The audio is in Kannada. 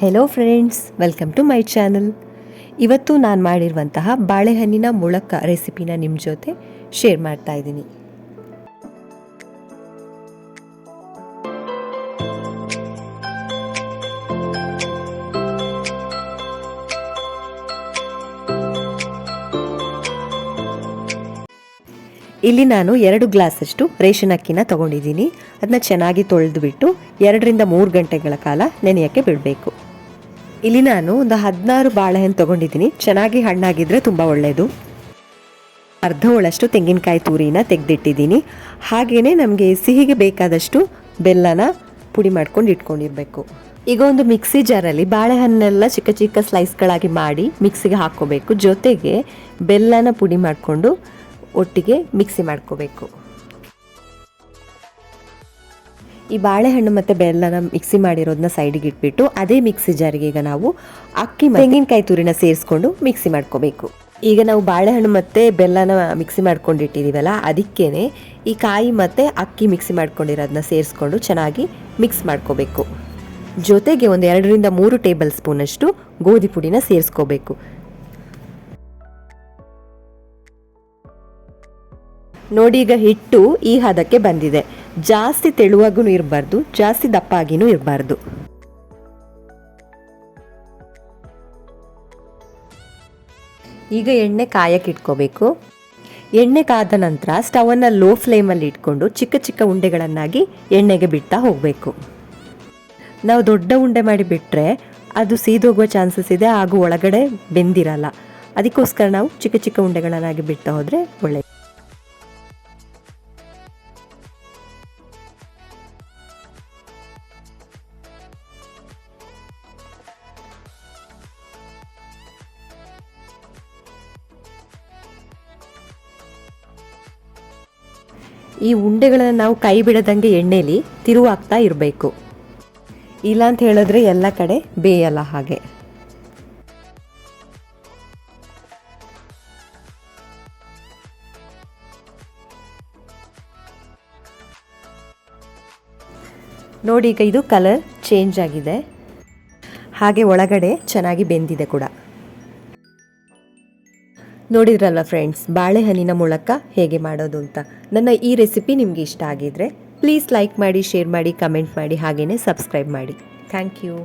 Hello friends welcome to my channel ಇವತ್ತು ನಾನು ಮಾಡಿರುವಂತಹ ಬಾಳೆಹಣ್ಣಿನ ಮುಳಕ ರೆಸಿಪಿನ ನಿಮ್ಮ ಜೊತೆ ಶೇರ್ ಮಾಡ್ತಾ ಇದ್ದೀನಿ. ಇಲ್ಲಿ ನಾನು ಎರಡು ಗ್ಲಾಸಷ್ಟು ರೇಷನ್ ಅಕ್ಕಿನ ತಗೊಂಡಿದ್ದೀನಿ. ಅದನ್ನ ಚೆನ್ನಾಗಿ ತೊಳೆದುಬಿಟ್ಟು ಎರಡರಿಂದ ಮೂರು ಗಂಟೆಗಳ ಕಾಲ ನೆನೆಯೋಕ್ಕೆ ಬಿಡಬೇಕು. ಇಲ್ಲಿ ನಾನು ಒಂದು ಹದಿನಾರು ಬಾಳೆಹಣ್ಣು ತಗೊಂಡಿದ್ದೀನಿ. ಚೆನ್ನಾಗಿ ಹಣ್ಣಾಗಿದ್ರೆ ತುಂಬ ಒಳ್ಳೆಯದು ಅರ್ಧ ಒಳಷ್ಟು ತೆಂಗಿನಕಾಯಿ ತುರಿನ ತೆಗೆದಿಟ್ಟಿದ್ದೀನಿ. ಹಾಗೆಯೇ ನಮಗೆ ಸಿಹಿಗೆ ಬೇಕಾದಷ್ಟು ಬೆಲ್ಲನ ಪುಡಿ ಮಾಡ್ಕೊಂಡು ಇಟ್ಕೊಂಡಿರಬೇಕು. ಈಗ ಒಂದು ಮಿಕ್ಸಿ ಜಾರಲ್ಲಿ ಬಾಳೆಹಣ್ಣೆಲ್ಲ ಚಿಕ್ಕ ಚಿಕ್ಕ ಸ್ಲೈಸ್ಗಳಾಗಿ ಮಾಡಿ ಮಿಕ್ಸಿಗೆ ಹಾಕ್ಕೋಬೇಕು. ಜೊತೆಗೆ ಬೆಲ್ಲನ ಪುಡಿ ಮಾಡಿಕೊಂಡು ಒಟ್ಟಿಗೆ ಮಿಕ್ಸಿ ಮಾಡ್ಕೋಬೇಕು. ಈ ಬಾಳೆಹಣ್ಣು ಮತ್ತು ಬೆಲ್ಲನ ಮಿಕ್ಸಿ ಮಾಡಿರೋದನ್ನ ಸೈಡಿಗೆ ಇಟ್ಬಿಟ್ಟು ಅದೇ ಮಿಕ್ಸಿ ಜಾರಿಗೆ ಈಗ ನಾವು ಅಕ್ಕಿ ತೆಂಗಿನಕಾಯಿ ತುರಿನ ಸೇರಿಸ್ಕೊಂಡು ಮಿಕ್ಸಿ ಮಾಡ್ಕೋಬೇಕು. ಈಗ ನಾವು ಬಾಳೆಹಣ್ಣು ಮತ್ತು ಬೆಲ್ಲನ ಮಿಕ್ಸಿ ಮಾಡ್ಕೊಂಡಿಟ್ಟಿದ್ದೀವಲ್ಲ ಅದಕ್ಕೇ ಈ ಕಾಯಿ ಮತ್ತು ಅಕ್ಕಿ ಮಿಕ್ಸಿ ಮಾಡ್ಕೊಂಡಿರೋದನ್ನ ಸೇರಿಸ್ಕೊಂಡು ಚೆನ್ನಾಗಿ ಮಿಕ್ಸ್ ಮಾಡ್ಕೋಬೇಕು. ಜೊತೆಗೆ ಒಂದು ಎರಡರಿಂದ ಮೂರು ಟೇಬಲ್ ಸ್ಪೂನಷ್ಟು ಗೋಧಿ ಪುಡಿನ ಸೇರಿಸ್ಕೋಬೇಕು. ನೋಡಿ ಈಗ ಹಿಟ್ಟು ಈ ಹದಕ್ಕೆ ಬಂದಿದೆ. ಜಾಸ್ತಿ ತೆಳುವಾಗೂ ಇರಬಾರ್ದು, ಜಾಸ್ತಿ ದಪ್ಪಾಗಿನೂ ಇರಬಾರ್ದು. ಈಗ ಎಣ್ಣೆ ಕಾಯಕ್ಕೆ ಇಟ್ಕೋಬೇಕು. ಎಣ್ಣೆ ಕಾದ ನಂತರ ಸ್ಟವನ್ನು ಲೋ ಫ್ಲೇಮಲ್ಲಿ ಇಟ್ಕೊಂಡು ಚಿಕ್ಕ ಚಿಕ್ಕ ಉಂಡೆಗಳನ್ನಾಗಿ ಎಣ್ಣೆಗೆ ಬಿಡ್ತಾ ಹೋಗಬೇಕು. ನಾವು ದೊಡ್ಡ ಉಂಡೆ ಮಾಡಿ ಬಿಟ್ಟರೆ ಅದು ಸೀದೋಗುವ ಚಾನ್ಸಸ್ ಇದೆ, ಹಾಗೂ ಒಳಗಡೆ ಬೆಂದಿರಲ್ಲ. ಅದಕ್ಕೋಸ್ಕರ ನಾವು ಚಿಕ್ಕ ಚಿಕ್ಕ ಉಂಡೆಗಳನ್ನಾಗಿ ಬಿಡ್ತಾ ಹೋದರೆ ಒಳ್ಳೆಯದು ಈ ಉಂಡೆಗಳನ್ನು ನಾವು ಕೈ ಬಿಡದಂಗೆ ಎಣ್ಣೆಲಿ ತಿರುವಾಗ್ತಾ ಇರಬೇಕು. ಇಲ್ಲ ಅಂತ ಹೇಳಿದ್ರೆ ಎಲ್ಲ ಕಡೆ ಬೇಯಲ್ಲ ಹಾಗೆ. ನೋಡಿ, ಈಗ ಇದು ಕಲರ್ ಚೇಂಜ್ ಆಗಿದೆ. ಹಾಗೆ ಒಳಗಡೆ ಚೆನ್ನಾಗಿ ಬೆಂದಿದೆ ಕೂಡ. ನೋಡಿದ್ರಲ್ಲ ಫ್ರೆಂಡ್ಸ್ ಬಾಳೆಹಣ್ಣಿನ ಮೂಲಕ ಹೇಗೆ ಮಾಡೋದು ಅಂತ. ನನ್ನ ಈ ರೆಸಿಪಿ ನಿಮಗೆ ಇಷ್ಟ ಆಗಿದ್ರೆ ಪ್ಲೀಸ್ ಲೈಕ್ ಮಾಡಿ ಶೇರ್ ಮಾಡಿ ಕಮೆಂಟ್ ಮಾಡಿ ಹಾಗೆಯೇ ಸಬ್ಸ್ಕ್ರೈಬ್ ಮಾಡಿ. Thank you